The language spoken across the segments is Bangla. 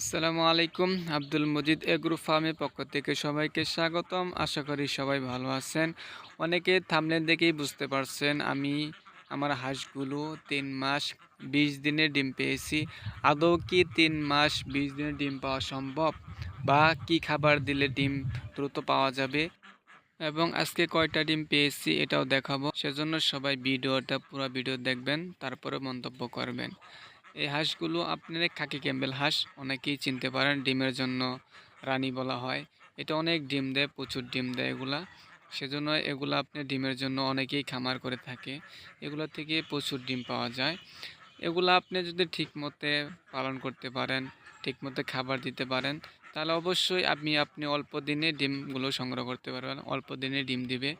আসসালামু আলাইকুম, আব্দুল মজিদ এগ্রো ফার্মের পক্ষ থেকে সবাইকে স্বাগতম। আশা করি সবাই ভালো আছেন। অনেকে থামলেন দেখেই বুঝতে পারছেন, আমি আমার হাঁসগুলো তিন মাস বিশ দিনে ডিম পেয়েছি। আদৌ কি তিন মাস বিশ দিনে ডিম পাওয়া সম্ভব? বা কি খাবার দিলে ডিম দ্রুত পাওয়া যাবে? এবং আজকে কয়টা ডিম পেয়েছি এটাও দেখাবো। সেজন্য সবাই ভিডিওটা, পুরো ভিডিও দেখবেন, তারপরে মন্তব্য করবেন। এই হাঁসগুলো আপনার খাকি ক্যাম্বেল হাঁস, অনেকেই চিনতে পারেন, ডিমের জন্য রানী বলা হয়। এটা অনেক ডিম দেয়, প্রচুর ডিম দেয় এগুলা। সেজন্য এগুলো আপনি ডিমের জন্য অনেকেই খামার করে থাকে। এগুলো থেকে প্রচুর ডিম পাওয়া যায়। এগুলো আপনি যদি ঠিক মতে পালন করতে পারেন ঠিক মতো খাবার দিতে পারেন, তাহলে অবশ্যই আপনি আপনি অল্প দিনে ডিমগুলো সংগ্রহ করতে পারবেন, অল্প দিনে ডিম দিবে।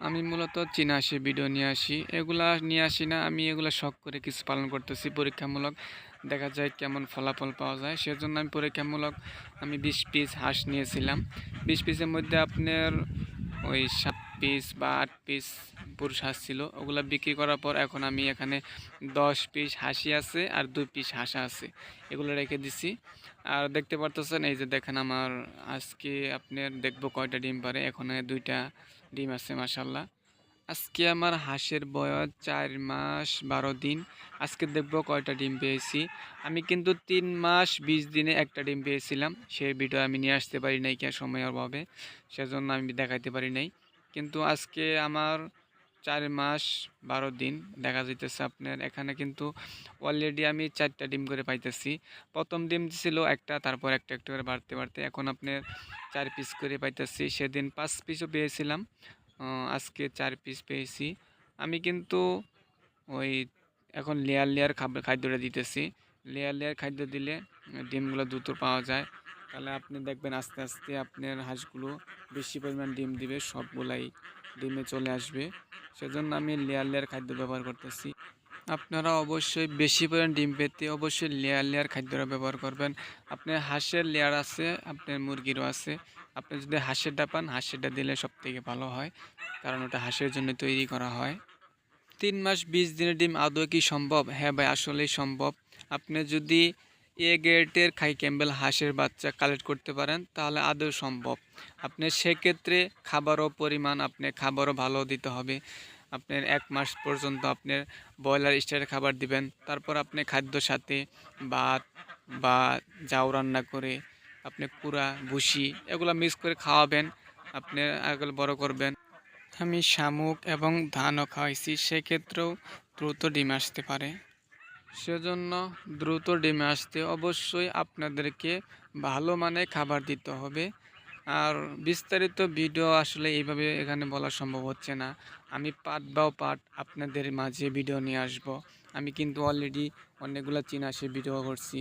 আমি মূলত চীনা আসি, ভিডিও নিয়ে আসি। এগুলা নিয়ে আসি না, আমি এগুলা শখ করে কিছু পালন করতেছি, পরীক্ষামূলক। দেখা যায় কেমন ফলাফল পাওয়া যায়। সেজন্য আমি পরীক্ষামূলক আমি বিশ পিস হাঁস নিয়েছিলাম। বিশ পিসের মধ্যে আপনার ওই সাত পিস বা আট পিস পুরুষ হাঁস ছিল। ওগুলো বিক্রি করার পর এখন আমি এখানে দশ পিস হাসি আছে আর দুই পিস হাঁসা আছে। এগুলো রেখে দিছি। আর দেখতে পারতেছেন, এই যে দেখেন আমার আজকে আপনার দেখব কয়টা ডিম পারে। এখানে দুইটা ডিম আছে মাসাল্লাহ আজকে আমার হাঁসের বয়স চার মাস বারো দিন। আজকে দেখব কয়টা ডিম পেয়েছি। আমি কিন্তু তিন মাস বিশ দিনে একটা ডিম পেয়েছিলাম। সেই ভিডিও আমি নিয়ে আসতে পারি নাই কে সময়ের অভাবে। সেজন্য আমি দেখাইতে পারি নাই। কিন্তু আজকে আমার চার মাস বারো দিন দেখা যাইতেছে আপনার। এখানে কিন্তু অলরেডি আমি চারটা ডিম করে পাইতেছি। প্রথম ডিম ছিল একটা, তারপর একটা একটা করে বাড়তে বাড়তে। এখন আপনার চার পিস করে পাইতেছি। সেদিন পাঁচ পিসও পেয়েছিলাম। আজকে চার পিস পেয়েছি। আমি কিন্তু ওই এখন লেয়ার লেয়ার খাবার খাদ্যটা দিতেছি। লেয়ার লেয়ার খাদ্য দিলে ডিমগুলো দ্রুত পাওয়া যায়। তাহলে আপনি দেখবেন আস্তে আস্তে আপনার হাঁসগুলো বেশি পরিমাণ ডিম দিবে। সবগুলাই ডিমে চলে আসবে। সেজন্য আমি লেয়ার লেয়ার খাদ্য ব্যবহার করতেছি। আপনারা অবশ্যই বেশি পরিমাণ ডিম পেতে অবশ্যই লেয়ার লেয়ার খাদ্যটা ব্যবহার করবেন। আপনার হাঁসের লেয়ার আছে, আপনার মুরগিরও আছে। আপনি যদি হাঁসেরটা পান, হাঁসেরটা দিলে সব থেকে ভালো হয়, কারণ ওটা হাঁসের জন্য তৈরি করা হয়। তিন মাস, বিশ দিনের ডিম আদৌ কি সম্ভব? হ্যাঁ ভাই, আসলেই সম্ভব। আপনি যদি এ গ্রেডের খাই ক্যাম্বেল হাঁসের বাচ্চা কালেক্ট করতে পারেন, তাহলে আদৌ সম্ভব। আপনি সেক্ষেত্রে খাবারও পরিমাণ আপনি খাবারও ভালো দিতে হবে। আপনার এক মাস পর্যন্ত আপনার ব্রয়লার স্টাইলের খাবার দিবেন, তারপর আপনি খাদ্য সাথে ভাত বা জাউ রান্না করে আপনি পুরা ভুসি এগুলো মিক্স করে খাওয়াবেন, আপনি এগুলো বড় করবেন। আমি শামুক এবং ধানও খাওয়াইছি, সেক্ষেত্রেও দ্রুত ডিম আসতে পারে। সেজন্য দ্রুত ডিমে আসতে অবশ্যই আপনাদেরকে ভালো মানে খাবার দিতে হবে। আর বিস্তারিত ভিডিও আসলে এইভাবে এখানে বলা সম্ভব হচ্ছে না। আমি পাট বাও পাট আপনাদের মাঝে ভিডিও নিয়ে আসব। আমি কিন্তু অলরেডি অনেকগুলো চিনাসে ভিডিও করছি।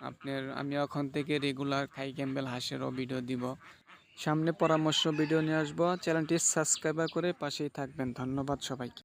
আপনার আমি এখন থেকে রেগুলার খাই ক্যাম্বেল হাঁসেরও ভিডিও দিব। সামনে পরামর্শ ভিডিও নিয়ে আসব। চ্যানেলটি সাবস্ক্রাইবার করে পাশেই থাকবেন। ধন্যবাদ সবাইকে।